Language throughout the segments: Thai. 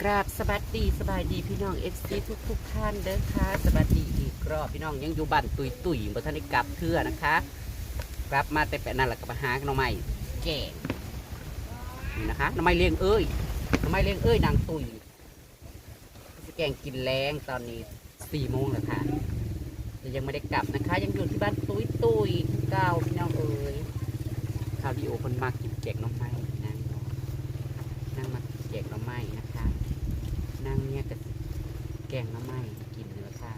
กราบสวัสดีสบายดีพี่น้องเอฟซีทุกทุกท่านเด้อค่ะสวัสดีอีกรอบพี่น้องยังอยู่บ้านตุยตุยบ่ทันได้กลับเทื่อนะคะ กลับมาแต่แปะนั่นแหละกับมาหาหน่อไม้แกงนี่นะคะหน่อไม้เลี้ยงเอ้ยหน่อไม้เลี้ยงเอ้ยนางตุยจะแกงกินแรงตอนนี้สี่โมงแล้วค่ะแต่ยังไม่ได้กลับนะคะ ยังอยู่ที่บ้านตุยตุยเก้าพี่น้องเอ้ยข่าวดีโอคนมากินแกงหน่อไม้นั่งนั่งมากินแกงหน่อไม้นะคะ นั่ง เนี่ยกับแกงน้ำไม้กินเนื้อค่ะ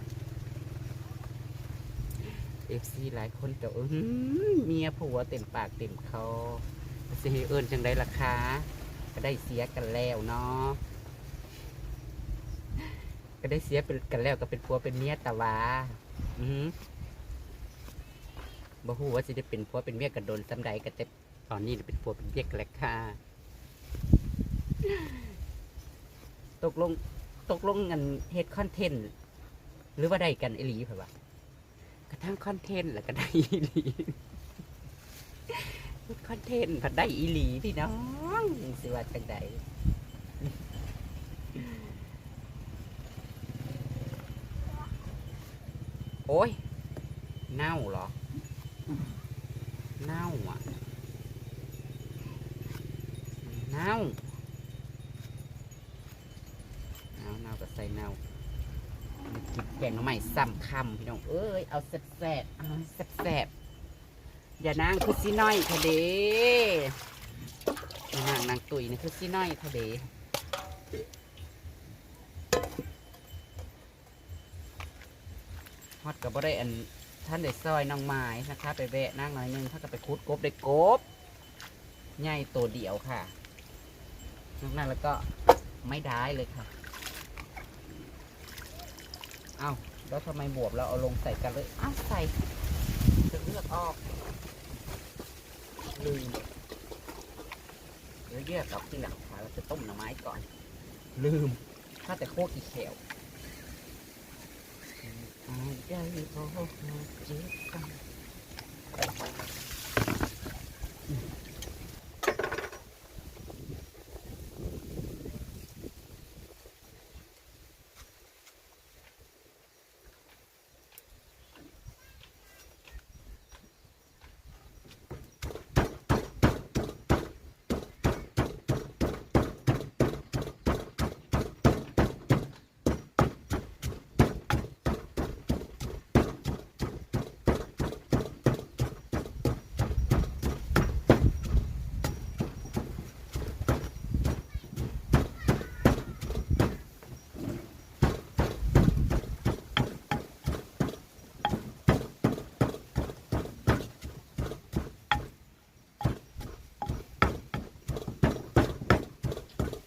เอฟซีหลายคนจะเออเมียผัวเต็มปากเต็มคอสิให้เอิญจังได้ราคาก็ได้เสียกันแล้วเนาะก็ได้เสียเป็นกันแล้วก็เป็นผัวเป็นเมียแต่ว่าอือบ่ฮู้ว่าสิได้เป็นผัวเป็นเมียกันโดนสำใดก็แต่ตอนนี้เป็นผัวเป็นเมียกันแล้วค่ะ ตกลงตกลงกันเฮ็ดคอนเทนต์หรือว่าได้กันอีหลีเปล่าวะกระทั่งคอนเทนต์แล้วก็ได้อีหลีเฮ็ดคอนเทนต์ผัดได้อีหลีพี่น้องสิว่าจังใดโอ้ยเน่าเหรอเน่าอะเนาก็ใส่เนากิ นแกงหน้ำใหม่ซ้ำคำพี่น้องเอ้ยเอาแซ่บๆเอาแซ่บๆอย่านางคือซีน้อยทะเดอย่านางนางตุยนี่คือซีน้อยทะเดฮอดกับบ่ได้อันท่านได้ซอยน้องไม้นะคะ ไปแวะนั่งหน่อยนึงถ้าก็ไปคุดกบได้กบใหญ่ตัวเดียวค่ะนอกนั้นแล้วก็ไม่ได้เลยค่ะ เอา แล้วทำไมบวบเราเอาลงใส่กันเลยอ้าวใส่จะเลือกออกลืมเดี๋ยวเลือกออกทีหลังค่ะเราจะต้มหน่อไม้ก่อน ลืมถ้าแต่โคกอีแขวอาใจพอเจ็บกัน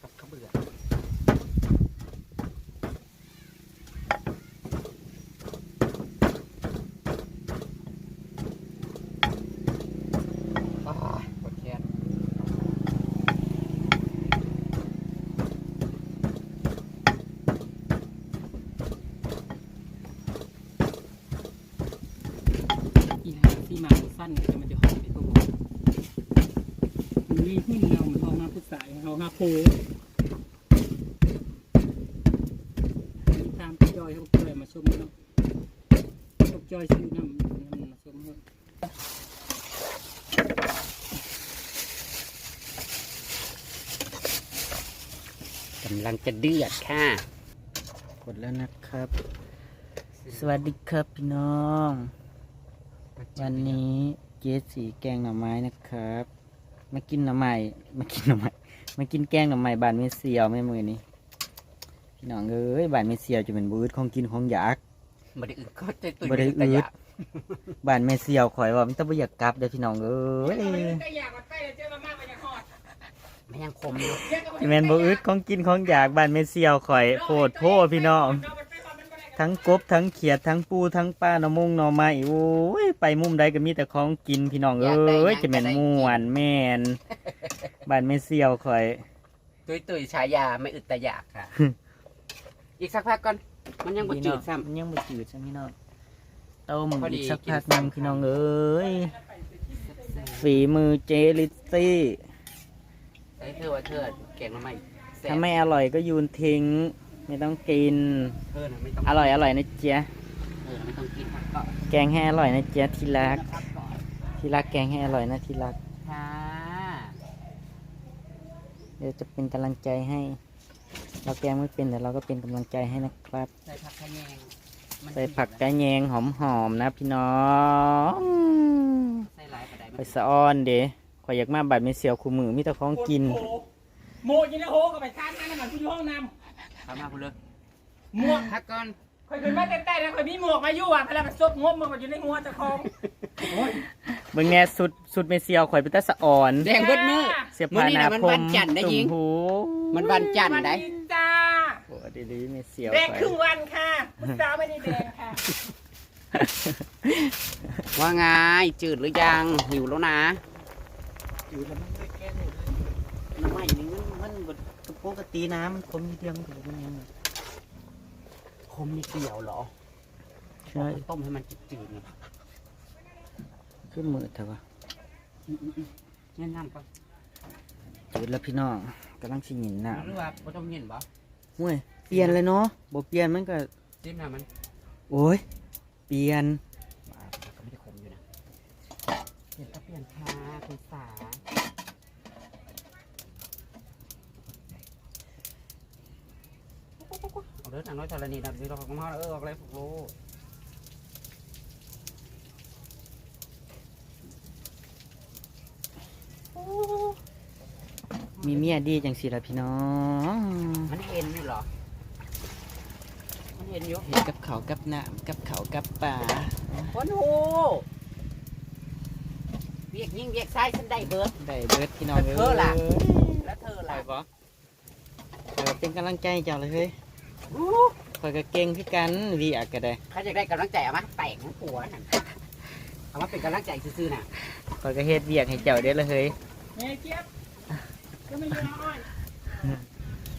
กับข้าวเบื่ออ้ายปวดแขน อีหาที่มาสั้นแต่มันจะหอมไปตัวมันมีหุ้นเงาเหมือนทองมาพุทธสายเอามาโพตามจอยเขา จอยมาชมเนาะพวกจอยซื้อน้ำน้ำมาชมเนาะกำลังจะเดือดค่ะ กดแล้วนะครับ สวัสดีครับพี่น้อง วันนี้เจ๊สีแกงหน่อไม้นะครับ มากินหน่อไม้ มากินหน่อไม้ มากินแกงหน่อไม้บานเมเซียวแม่มือนี้ พี่น้องเอ้ยบานเมเซียวจะเป็นบูดของกินของอยากบไดอึดก็จะตุยบ่ได้แต่อึอยาดกบานเมเซียวข่อยว่ามันต้องบ่อยากกลับเด้อพี่น้องเอ้ยไม่ยังคมอยู่แม่นบ่อึดของกินของอยากบานเมเซียวข่อยโพดโพพี่น้องทั้งกบทั้งเขียดทั้งปูทั้งปลาหน่อมงหน่อไม้โอ้ยไปมุมใดก็มีแต่ของกินพี่น้องเอ้ยจะแม่นม่วนแม่นบ้านแม่เซียวข่อยตุยตุยฉายาไม่อึดแต่อยากค่ะ อีกสักพักก่อนมันยังบ่จืดซ้มันยังบ่จืดซ้ำพี่น้องต้มพอดีอีกสักพักหนึงกินพี่น้องเอ้ยฝีมือเจลิซซี่ำไอ้เธอว่าเธอแกงมาใหม่แซ่บถ้าไม่อร่อยก็โยูนทิ้ง ไม่ต้องกินเออน่ะไม่ต้องอร่อยอร่อยนะเจ๊ะเออน่ะไม่ต้องกินผักก็แกงให้อร่อยนะเจ๊ะที่รักพักก่อนที่รักแกงให้อร่อยนะที่รัก ค่ะเดี๋ยวจะเป็นกำลังใจให้ เราแกงไม่เป็นแต่เราก็เป็นกำลังใจให้นะครับ ใส่ผักขะแยงมันใส่ผักกระแยงหอมๆนะพี่น้องใส่หลายกระไดไปสะออนเด้ข่อยอยากมาบัดไม่เสียวคู่มือมีแต่ของกิน โอ้โหโมยินแล้วโหก็ไปทานนั่นน่ะกูอยู่ห้องน้ทำมาคุณเลยำหมวกพักก่อนคอยขึ้นมาแต่แต่แล้วคอยมีหมวกมาอยู่อะพลังซบงบมันก็อยู่ในหัวเจ้าของโอ้ยเบิ่งแน่สุดสุดไม่เสียวข่อยเป็นตาสะออน แดงเบิดมือ เสียมื้อผ้านี้หนาน่ะมันพรวัมนจันทร์ได้ตุ่ยิมงหู มันวันจันทร์ได้สวัสจ้าโอ้ดีๆไม่เสียวแดงข่อยครึ่งวันค่ะพุทธาไม่ได้แดงค่ะ ว่าไงจืดหรือยังหิวแล้วนะอยู่แล้วมันไม่แก้เลยน้ำใหม่นี่มันมันปกติน้ำมันคมนิดเดียวมันถูกมันยังไงคมนิดเดียวเหรอใช่ต้มให้มันจืดๆไงขึ้นมือเถอะวะงั้นน้ำก่อนจืดแล้วพี่น้องกำลังชิหยินน้หรือว่าบ่ต้องเย็นบ่ำห่วย เปลี่ยนเลยเนาะบ่เปลี่ยนมันก็จิ้มน้ำมัน โอ้ย เปลี่ยนอ่าก็ไม่ได้คมอยู่นะเปลี่ยนก็เปลี่ยนค่ะคุณสาเอาเด้อหนังน้อยธรณีนะดูเราของเราเออออกเลยพวกโลมีเมียดีจังสิล่ะพี่น้อง มันเห็นอยู่เหรอมันเห็นอยู่เห็ดกับเขาวกับน้ำกับเขาวกับป่าคนโหเวียกยิ่งเวียกซ้ายฉันได้เบิร์ดได้เบิดพี่น้องแต่เธอล่ะยแล้วเธอไปล่ะบ่เออเป็นกำลังใจให้เจ้าเลยเฮ้ยอู้คอยก็เก่งพี่กันวีอักก็ได้เขาจะได้กำลังใจเอามาแตกของผัวนั่นเอามาเป็นกำลังใจซื่อๆน่ะคอยก็เฮ็ดเวียกให้เจ้าเด้อเลยเฮ้ยเฮ้ยเจี๊ยบก็ไม่ยืนอ้อย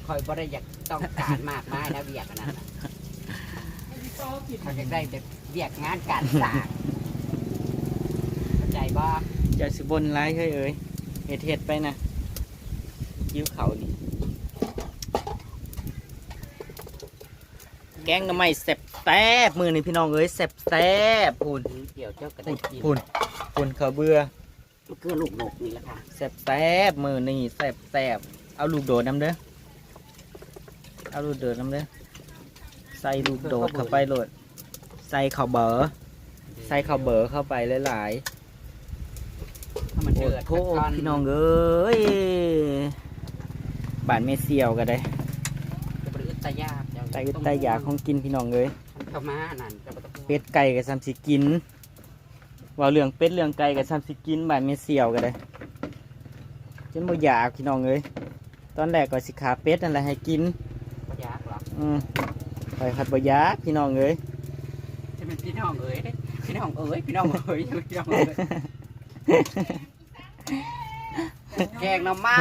คอยบ่ได้อยากต้องการมากมายนะเวียกอันนั้นน่ะ ให้พี่โตกิน เขาจะได้แต่เวียกงานการสร้างเข้าใจบ่เจ้าสิบนร้ายเฮ้ยเอ้ยเฮ็ดเฮ็ดไปนะยิ้วเขานี่แกงหน้ำไม้แซ่บแซ่บมือนี่พี่น้องเอ้ยแซ่บแซ่บพูนเดี๋ยวเจ้าก็ได้พูนกินพูนพูนเขาวเบื่อมันคือลูกนกนี่แหละค่ะแซ่บแซ่บมือนี่แซ่บแซ่บเอาลูกโดดน้ำเด้อเอาลูกโดดน้ำเด้อ ใส่ลูกโดดเข้าไปโหลด ใส่ข้าวเบอร์ใส่ข้าวเบอร์เข้าไปหลายถ้ามันๆโอ้เดือดโหสักก้พี่น้องเอ้ยบ้านเมเซียวก็ได้จะบริอึดตายากเจ้าไตอึดไตอยากของกินพี่น้องเอ้ยมันเข้ามานั่นจะบ่ต้องพูดเป็ดไก่กับซัมสิกินเว่าเรื่องเป็ดเรื่องไก่กับซัมสิกินบ้านเมเซียวก็ได้จนบ่อยากพี่น้องเอ้ยตอนแรกก็สิขาเป็ดนั่นแหละให้กินบ่ยากหรอกอืม ไปขัดบอยากพี่น้องเอ้ยจะเป็นพี่น้องเอ๋ยเด้พี่น้องเอ๋ยพี่น้องเอ๋ยพี่น้องเอ๋ยแกงหน่อไม้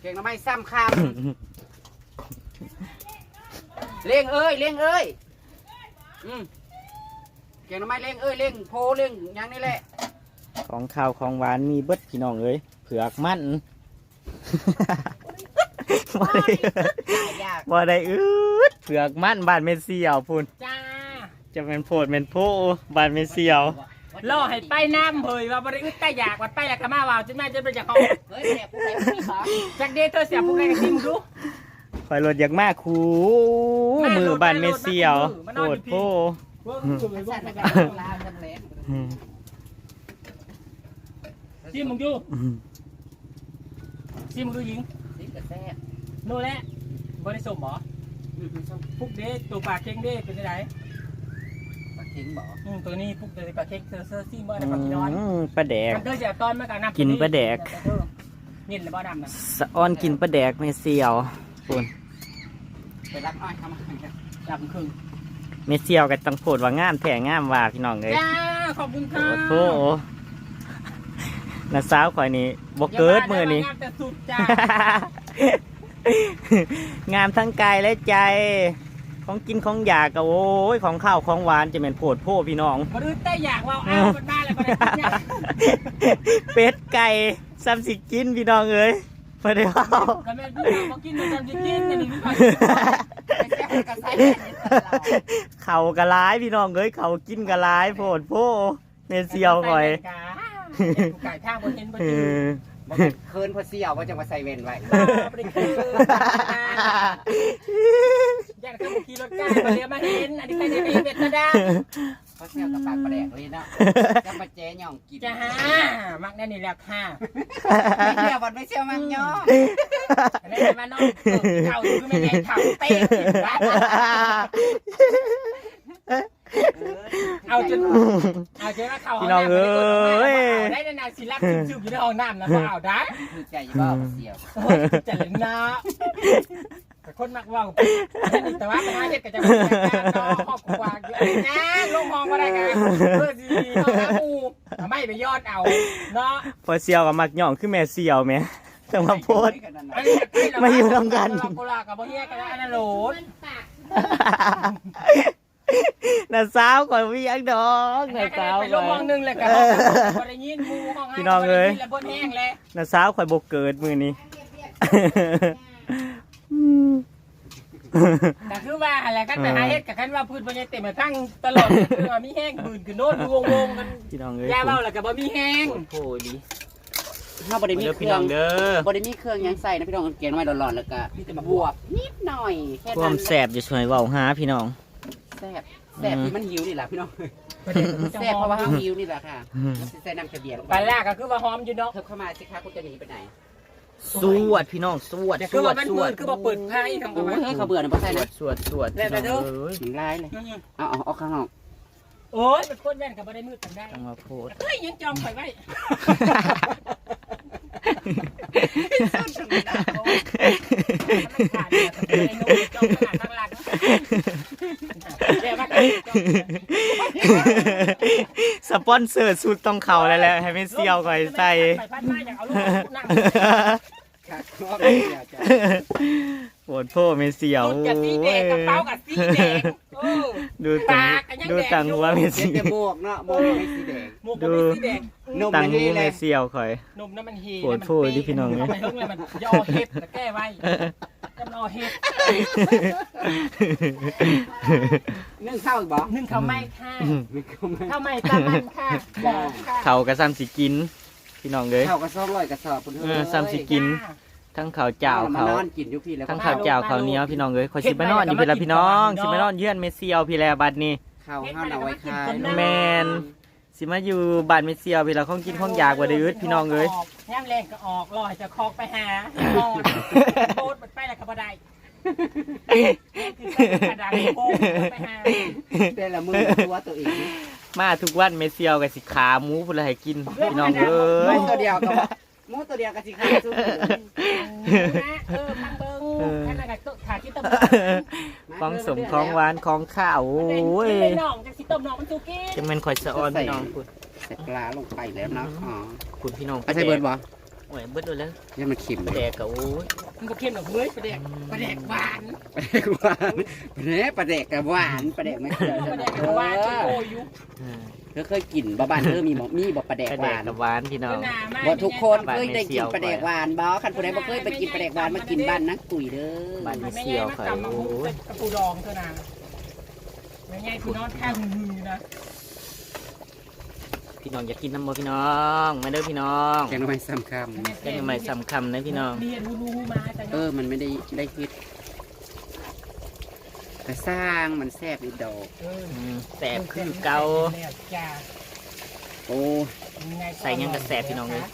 แกงหน่อไม้ซ้ำคำเลี้ยงเอ้ยเลี้ยงเอ้ยอืมแกงหน่อไม้เลี้ยงเอ้ยเลี้ยงโพเลี้ยงหยังนี่แหละ ของข้าวของหวานมีเบิดพี่น้องเอ้ยเผือกมัน บ่ได้ตายยากบ่ได้อืดเผือกมันบ้านเมเซียวพุ่นจ้าจะเป็นโพดเป็นโพบ้านเมเซียวล่อให้ไปน้ำเผยว่าบริอึดใต้อยากวัดใต้อยากกะมาว่าวจนแม่จะเป็นจากเขาเฮ้ยแม่ผู้ใดผู้นี้ขอจากเดทเธอเสียพวกใดกับทีมงดูคอยรถอยากมากคูมาโลดมือบ้านเมเซียวมาโลดโพมาดโลดโพว่าสั่นไปแบบลาวจำแรงอืมทีมมึงดูทีมมึงดูยิงสิกระแซ่บ โน่นแหละบริสมหรออืมมันส้มพุกเดทตัวปลาเค็งเดทเป็นไงปลาเค็งบ่อืมตัวนี้พุกเดทปลาเค็งเซอร์เซอร์ซีเมื่อในปลากินน้อยอืมปลาแดกมันเธอเสียตอนเมื่อการนับกินปลาแดกนี่เลยบ่ดำนะสะออนกินปลาแดกเมเซียวพุ่นไปรับอ้อยเข้ามาดำครึ่งเมเซียวก็ต้องโพดว่างามแท้งามว่าพี่น้องเอ้ยจ้าขอบคุณค่ะโอ้โหน้าสาวข่อยนี่บ่เกิดมือนี่ ย่าว่าแต่สุดจ้างามทั้งกายและใจ ของกินของอยากก็โอ้ยของข้าวของหวานจะเป็นโพดโพพี่น้อง บริแต่อยากว่าอ้าวมันมาแล้วก็ได้กินเนี่ยเป็ดไก่ซ้ำสิกินพี่น้องเอ้ยไม่ได้เข้าก็แม่พี่น้องมากินมันจำจะกินอันนี้พี่น้องไม่ใช่คนกระใส่แว่นนี่ตลอดเขากะร้ายพี่น้องเอ้ยเขากินกะร้ายโพดโพเมเซียวก่อย ไก่ข้างบนเห็นบนเอยืนอ บ่เป็นเคินเพอเสี่ยวว่าจะมาใส่เว่นไว้ไม่ได้คืออยากจะมาขี่รถไก่มาเรียมาเห็น อันนี้ใครจะไปเบ็ดมาได้เพราะเสี่ยวกับปากประแดกเลยเนาะจะมาแจ้ย่องกินจะหามักแน่นี่แหละค่ะไม่เสี่ยวบอดไม่เสี่ยวมันย่อแล้วมานอนเข่าอยู่ไม่ได้เข่าเป๊ะ เอาจนเอาจนว่าเข่าได้นานๆสิรักซึมๆอยู่ในห้องน้ำนะเอาได้คือใจยี่บ้าเสี่ยวโอ้ยจะเล่นนะแต่คนมักว่าแต่ว่าปัญหาเห็ดก็จะเป็นการต่อครอบครัวอยู่นะลงห้องก็ได้กันเพื่อดีห้องน้ำมูไม่ไปยอดเอาเนาะ พอเซียวกับมักหย่องคือแม่เซียวแม่จังมาโพดอันนี้มาอยู่ร่วมกันโบราณกับโบเฮียกันอันนั้นโหลด น่าสาวก่อนวิ่งดอกน่าสาวไปลก่องห้องน นึงเลยกันบริยินมูห้องพี่น้องเอ้ยแล้วบนแห้งเลยน่าสาวข่อยบกเกิดมือนี้ แต่คือว่าอะไรกันไปหาเฮ็ดกับกันว่าพื้นบนยังเต็มทั้งตลอดคือว่ามีแห้งบืนคือโน้ตวงวงกันพี่น้องเอ้ยยาเบาแล้วก็บ่มีแห้งโพดดีถ้าบไดมีเด้อเคพี่รื่น้อองงเด้อบไดมีเครื่องยังใส่นะพี่น้องเกณฑ์ไว้ร้อนๆแล้วก็บวบนิดหน่อยแค่ควานั้มนแสบจะช่วยเว้าหาพี่น้อง แซ่บแซ่บที่มันหิวนี่แหละพี่น้องแซ่แซ่บบเพเพราะราะว่าว่าเขาหิวนี่แหละค่ะอืมใส่น้ำกระเดียลงปลาล่าก็คือว่าหอมอยู่เนาะเธอเข้ามาสิคะคุณจะหนีไปไหนสวดพี่น้องสวดแต่สคือวว่าดมันสมืวดดคือว่าเปิดไพ่ทำกัโอ้นยเฮ้ยเขาเบื่อนะเพราะใส่สวนะดสวดสวดแล้วแต่เด้อพี่น้องเอ้ยหนึ่งลายเลยเอาเอาเอาข้างนอกโอ้ยเป็นคนแว่นกับบ่ได้มืดกันได้จังมาโพดเฮ้ยยังจอมข่อยไว้มันขาดเนี่ยกับไอ้นุ่มจอมขนาดข้างหลังเดี๋ยวมากันจอม สปอนเซอร์สุดต้องเข่าแล้วแหละให้ไม่เซียวก่อยใส่ ไปพัดมาอยากเอาลูกนั่ง ค่ะก็ไม่เสียใจโหดโพไม่เซียวรุ่นกับสีแดงกระเป๋ากับสีแดงโอ้ดูตังปากก็ยังดูแดงตังอยู่หัวไม่เสียเซียจะวบวกเนาะบวกไม่สีแดงหมวกก็เป็นสีแดงนมตังมันหูนี่เลไม่ยเซียวข่อย นมน้ำมันเฮปวดโพดดิพี่น้องเนี่ยเอาไปเฮิ่งเลยมันย่อเห็ดแล้วแก้ไว้จำรอเห็ดนึ่งข้าวอีกบ่นึ่งข้าวไหม้ค่ะนึ่งข้าวไหมข้าวไหม้ตามันค่ะบอกค่ะเขากระซ้ำสิกิน พี่น้องเลย ข้าวกระสอบร้อยกระสอบคุณเออซ้ำสิกิน ทั้งเขาวเจ้ามาเขานอนกินอยู่พี่แล้วทั้งข้าวเจ้าเขาวเหนี้ยวพี่น้องเลยคอยสิมานอนอยู่พี่ละพี่น้องสิมานอนเยื่อนเมเซียวพี่แลบัดนี้ข้าวห้าวเอาไว้ขายแมนสิมาอยู่บ้านเมเซียวพี่ละของกินของอยากกว่าเดือดพี่น้องเลยย่ำแรงก็ออกลอยจะคอกไปหานอนโคตรมันไปแล้วก็บ่ได้คือกระดาษโค้งไปหาแต่ละมือตัวตัวเองมาทุกวันเมเซียวกับสิขาหมูพุ่นละให้กินพี่น้องเอ้หมูยตัวเดียวก็ห มูตัวเดียวก็สิขายสู้เออพังเบิ้งแค่นั้นก็ขาดที่ต้มของสมของหวานของข้าวโอ้ยเป็นน้องจากสิต้มน้องมันสุกี้จะเป็นข่อยสะออนพี่น้องคุณใส่ปลาลงไปแล้วเนาะอ๋อคุณพี่น้องไปใส่เบิร์ดบ่ โอ้ยเบิดเลยแล้วยังมันเค็มแดกกับโอ้ยมันก็เค็มดอกเฮ้ยปลาแดกปลาแดกหวานปลาแดกหวานปลาแดกปลาแดกกับหวานปลาแดกไม่เคยปลาแดกหวานโอ้ยอยู่อ่าเธอเคยกินบ่บ้านเธอมีบ่มีบ่ปลาแดกกระหแดวากนกับหวานพี่น้องบ่ทุกคนเคยได้กินปลาแดกหวานบ่คันผู้ใดบ่เคยไปกินปลาแดกหวานมากินบ้านนักตุ๋ยเด้อบ้านไม่ใช่มากำมาหุ้มกระปูดองเท่านั้นไม่ใช่คือนอนข้างหือนะ พี่น้องอยากกินน้ำบ่พี่น้องมาเด้อพี่น้องแกงหน่อไม้ซ้ำคแค่ยังไม่สำคัญนะพี่น้องเรียนรู้รู้มาแต่ำเออ มันไม่ได้ได้คิดแต่สร้างมันแซ่บอีดอกเอออืมแสบคือเก่าจ้าโอ้ใส่ยังกระแสพี่น้องเลย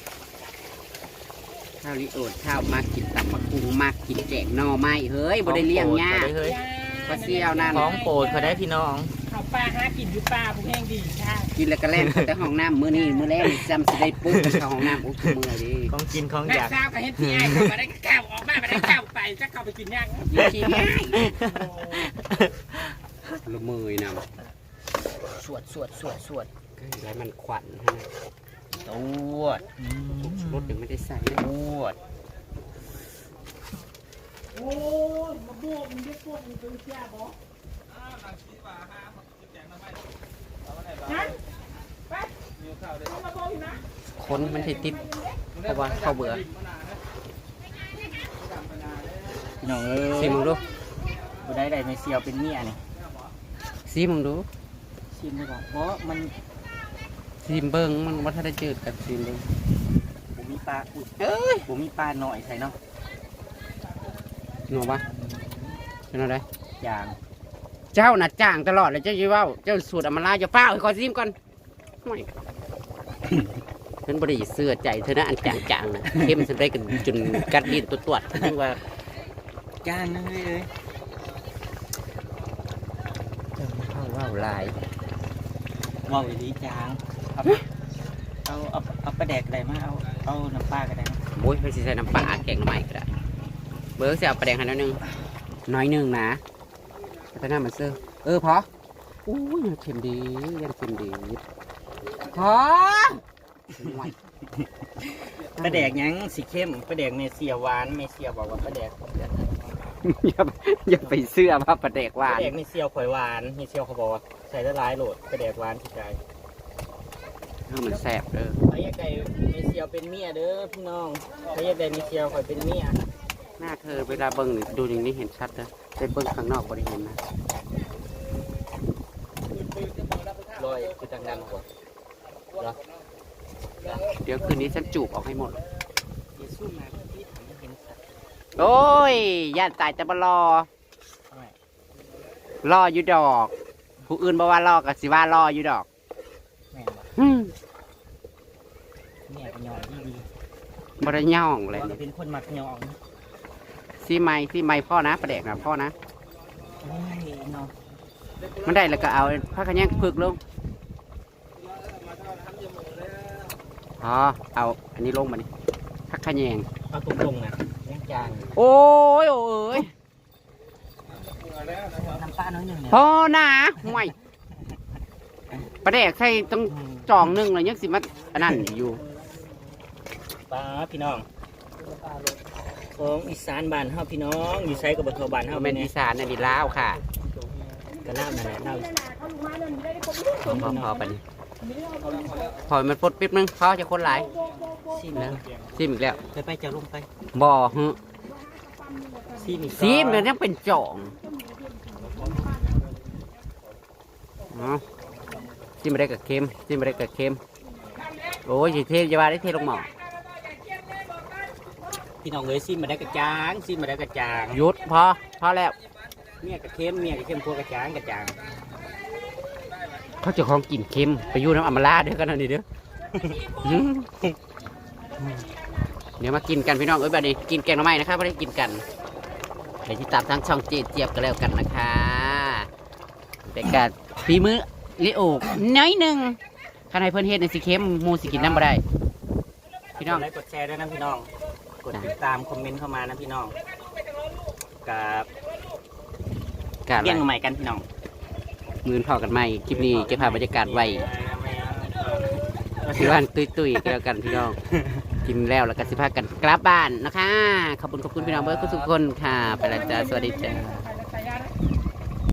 ข้าวลิโอดข้าวมากกินตับมะกุ้งมากกินแกงหน่อไม้เฮ้ยบ่ได้เลี้ยงยากเฮ้ยปลาเสี่ยวนั่น ของโปรดเขาได้พี่น้อง เขาปลาหากินอยู่ปลาผู้แห้งดีค่ะกินแล้วก็แล่นเข้าแต่ห้องน้ำมื้อนี้มื้อแรกจำสิได้ปุ๊บไปเข้าห้องน้ำโอ้คือมื้อดิของกินของแม่อยาก สาวกับเฮ็ดที่ไอ้เขามาได้แก้วออกมามาได้แก้วไปจะเข้าไปกินย่างอยู่ที่ง่ายละมือนำสวดสวดสวดสวดแล้วมันขวัญฮะสวดอืมรถยังไม่ได้ใส่สวดโอ้ยมาบวกมันเรียกพวกมันเป็นเสียบ่นั่นไปเอามาบอกอยู่นะ คนมันสิติดเพราะว่าเข้าเบื่อพี่น้องเอ้ยซีมึงดูบ่ได้ได้ไม่เซียวเป็นเมียนี่ซีมึงดูชิมได้บ่เพราะมันซีมเบิ้งมันว่าถ้าได้จืดกับซีมเบิ้งบ่มีปลาอุ้ยเอ้ยบ่มีปลาหน่อยใส่เนาะหนูปะเป็นอะไรอย่าง เจ้าน่ะจ้างตลอดเลยเจ้ายี่ว่าเจ้าสูตรอำมาลาจะเฝ้าให้คอยซีมก่อนห่วยเพิ่นบริเสื้อใจเธอนะอันจางๆนะเข้มสันได้กันจนกัดดินตัวตรวจถึงว่าจ้างนั่นเลยเอ้ยเจ้าเข้าว่าวลายเว้าอีหลีจางเอาเอาเอาเอาปลาแดกได้มาเอาเอาน้ำปลาก็ได้นะโอ้ยเพิ่นสิใส่น้ำปลาแกงหน่อไม้ก็ได้เบิร์กเสียเอาประแดงให้น้อยหนึงน้อยหนึงนะ แต่หน้ามันเสื้อเออพออู้ยยังเค็มดียังเค็มดีพอห่วยปลาแดกหยังสีเข้มปลาแดกเมเซียหวานเมเซียบอกว่าปลาแดกอย่าอย่าไปเสื้อว่าประแดกหปวาลานแดกเมเซียข่อยหวานเมเซียเขาบอกว่าใส่ได้หลายโหลดปลาแดกหวานที่ใจเออมันแซ่บเด้อใครอยากได้เมเซียเป็นเมียเด้อพี่น้องใครอยากได้เมเซียข่อยเป็นเมียหน้าเธอเวลาเบิ่งนี่ดูอย่างนี้เห็นชัดนะแต่เบิ่งข้างนอกบ่ได้เห็นนะลอยคือต่างกันหัวเดี๋ยวคืนนี้ฉันจูบออกให้หมดเยซูมาที่ทำให้เห็นสัตว์โอ้ยย่านตายจะมารอทำไมรออยู่ดอก ผู้อื่นบอกว่ารอกับสิว่ารออยู่ดอกแม่นบ่หึเมียเป็นยองที่ดีบริย่องเลยเราเป็นคนมักยอง ซีไม้ซีไม้พ่อนะประเด็กนะพ่อนะ โอ้ยเนาะมันได้แล้วก็เอาผ้าขะแยงพึกลงอ๋อเอาอันนี้ลงมานี่ผ้าขะแยงเอาตรงๆนะยังจางโอ้ยโอ้ยน้ำปลาน้อยหนึ่งเนี่ยพ่อนะห่วยประเด็กใส่ต้องจองหนึงเลยยังสิมาอันนั้นอยู่ปลาพี่น้อง ของอีสานบ้านเฮาพี่น้องอยู่ใช้กับบทบ้านเฮาเอาไปเป็นเนี่อียสานอันนี้ลาวค่ะก็เล่านั่นแหละเล่าพอพอพอไปนี่พอมันปลดปิ๊บนึงเขาจะคนหลายซีมแล้วซิมอีกแล้วไปไปจะลงไปบ่ฮึซีมอีกซิมมันยังเป็นจ่องเอาซิมมาได้กับเค็มซิมมาได้กับเค็มโอ้ยสิเทจะว่าได้เทลงหม้อ พี่น้องเอ้ยซีมมาได้กระจางซีมมาได้กระจางหยุดพอพอแล้วเมียกระเค็มเมียกระเค็มพวกกระจางกระจางเขาเจะของกินเค็มไปอยู่น้ำอำมาลาเด้อกันนะนี่เด้ออื้อเดี๋ยวมากินกันพี่น้องเอ้ยบัดนี้กินแกงหน่อไม้นะครับไม่ได้กินกันเดี๋ยวที่ตามทางช่องเจเจี๊ยบกันแล้วกันนะคะแต่การฝีมือลิโอกน้อยหนึ่งข้างในเพื่อนเฮ็ดในสีเค็มหมูสิกินน้ำบ่ได้พี่น้องกดไลค์กดแชร์ด้วยนะพี่น้อง กดติดตามคอมเมนต์เข้ามานะพี่น้องกับการเลี้ยงใหม่กันพี่น้องมือนพอกันใหม่คลิปนี้เก็บภาพบรรยากาศไว้ที่บ้านตุยๆกันแล้วกันพี่น้องกินแล้วแล้วก็สิพากันกลับบ้านนะคะขอบคุณขอบคุณพี่น้องเบิร์ดทุกคนค่ะไปแล้วจ้าสวัสดีจ้า